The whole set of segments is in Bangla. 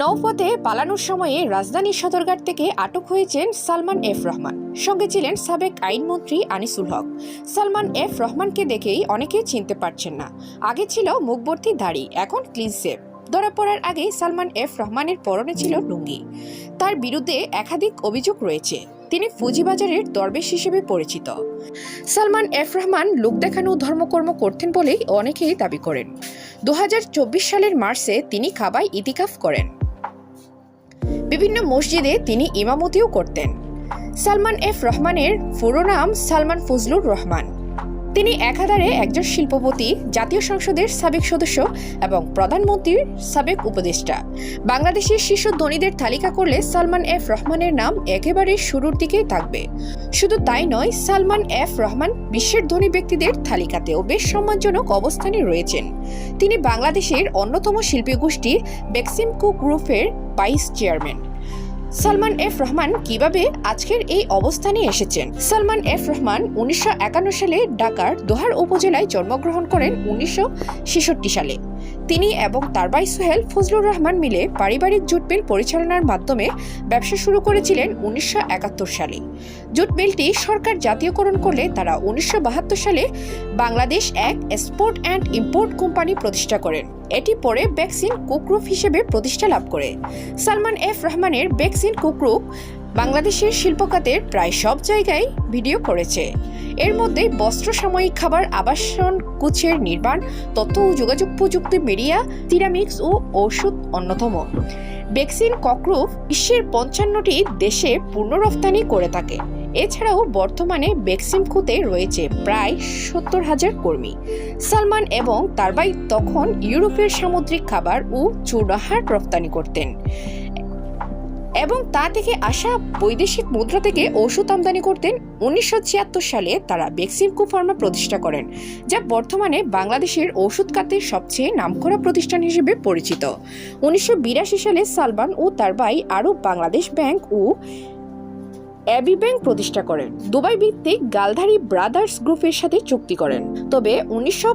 নৌপথে পালানোর সময়ে রাজধানীর সদরঘাট থেকে আটক হয়েছেন সালমান এফ রহমান। সঙ্গে ছিলেন সাবেক আইনমন্ত্রী আনিসুল হক। সালমান এফ রহমানকে দেখেই অনেকেই চিনতে পারছেন না। আগে ছিল মুখবর্তী দাড়ি, এখন ক্লিন সেভ ধরা পড়ার আগেই সালমান এফ রহমানের পরনে ছিল লুঙ্গি। তার বিরুদ্ধে একাধিক অভিযোগ রয়েছে। তিনি ফুজিবাজারের দরবেশ হিসেবে পরিচিত। সালমান এফ রহমান লোক দেখানো ধর্মকর্ম করতেন বলেই অনেকেই দাবি করেন। দু হাজার চব্বিশ সালের মার্চে তিনি খাবায় ইতিকাফ করেন। বিভিন্ন মসজিদে তিনি ইমামতিও করতেন। সালমান এফ রহমানের পুরো নাম সালমান ফজলুর রহমান। তিনি একাধারে একজন শিল্পপতি, জাতীয় সংসদের সাবেক সদস্য এবং প্রধানমন্ত্রীর সাবেক উপদেষ্টা। বাংলাদেশের শীর্ষ ধনীদের তালিকা করলে সালমান এফ রহমানের নাম একেবারে শুরুর দিকেই থাকবে। শুধু তাই নয়, সালমান এফ রহমান বিশ্বের ধনী ব্যক্তিদের তালিকাতেও বেশ সম্মানজনক অবস্থানে রয়েছেন। তিনি বাংলাদেশের অন্যতম শিল্পী গোষ্ঠী বেক্সিমকো গ্রুপের vice chairman. Salman F Rahman কীভাবে আজকের এই অবস্থানে এসেছেন? সালমান এফ রহমান উনিশশো একান্ন সালে ঢাকার দোহার উপজেলায় জন্মগ্রহণ করেন উনিশশো ছেষট্টি সালে। তিনি এবং তার ভাই সোহেল ফজলুর রহমান মিলে পারিবারিক জুট মিল পরিচালনার মাধ্যমে ব্যবসা শুরু করেছিলেন উনিশশো একাত্তর সালে। জুট মিলটি সরকার জাতীয়করণ করলে তারা উনিশশো বাহাত্তর সালে বাংলাদেশ এক এক্সপোর্ট অ্যান্ড ইম্পোর্ট কোম্পানি প্রতিষ্ঠা করেন। এটি পরে বেক্সিন কুকরুফ হিসেবে প্রতিষ্ঠা লাভ করে। সালমান এফ রহমানের বেক্সিন কুকরুফ বাংলাদেশের শিল্পখাতের প্রায় সব জায়গায় ভিডিও করেছে। এর মধ্যে বস্ত্র সাময়িক খাবার, আবাসন কুচের নির্মাণ, তথ্য ও যোগাযোগ প্রযুক্তি, মিডিয়া, সিরামিক্স ও ওষুধ অন্যতম। ভ্যাকসিন ককরুফ বিশ্বের পঞ্চান্নটি দেশে পূর্ণ রফতানি করে থাকে। এছাড়াও বর্তমানে বেক্সিমকুতে রয়েছে প্রায় সত্তর হাজার কর্মী। সালমান এবং তার ভাই তখন ইউরোপের সামুদ্রিক খাবার ও চূড়াহার রপ্তানি করতেন। এবং তা থেকে আসা বৈদেশিক মুদ্রা থেকে ওষুধ আমদানি করতেন। উনিশশো ছিয়াত্তর সালে তারা বেক্সিমকো ফার্মা প্রতিষ্ঠা করেন, যা বর্তমানে বাংলাদেশের ওষুধ খাতের সবচেয়ে নামকরা প্রতিষ্ঠান হিসেবে পরিচিত। উনিশশো বিরাশি সালে সালমান ও তার ভাই আরও বাংলাদেশ ব্যাংক ও অ্যাবি ব্যাংক প্রতিষ্ঠা করেন। দুবাই ভিত্তিক গালধারী ব্রাদার্স গ্রুপের সাথে চুক্তি করেন। তবে উনিশশো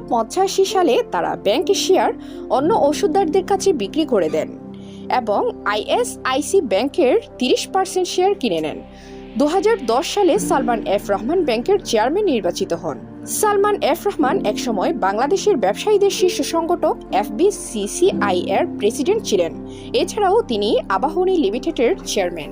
সালে তারা ব্যাংকের শেয়ার অন্য ওষুধদারদের কাছে বিক্রি করে দেন এবং আইএসআইসি ব্যাংকের তিরিশ পার্সেন্ট শেয়ার কিনে নেন। দু হাজার দশ সালে সালমান এফ রহমান ব্যাংকের চেয়ারম্যান নির্বাচিত হন। সালমান এফ রহমান একসময় বাংলাদেশের ব্যবসায়ীদের শীর্ষ সংগঠক এফবিসিসিআই এর প্রেসিডেন্ট ছিলেন। এছাড়াও তিনি আবাহনী লিমিটেডের চেয়ারম্যান।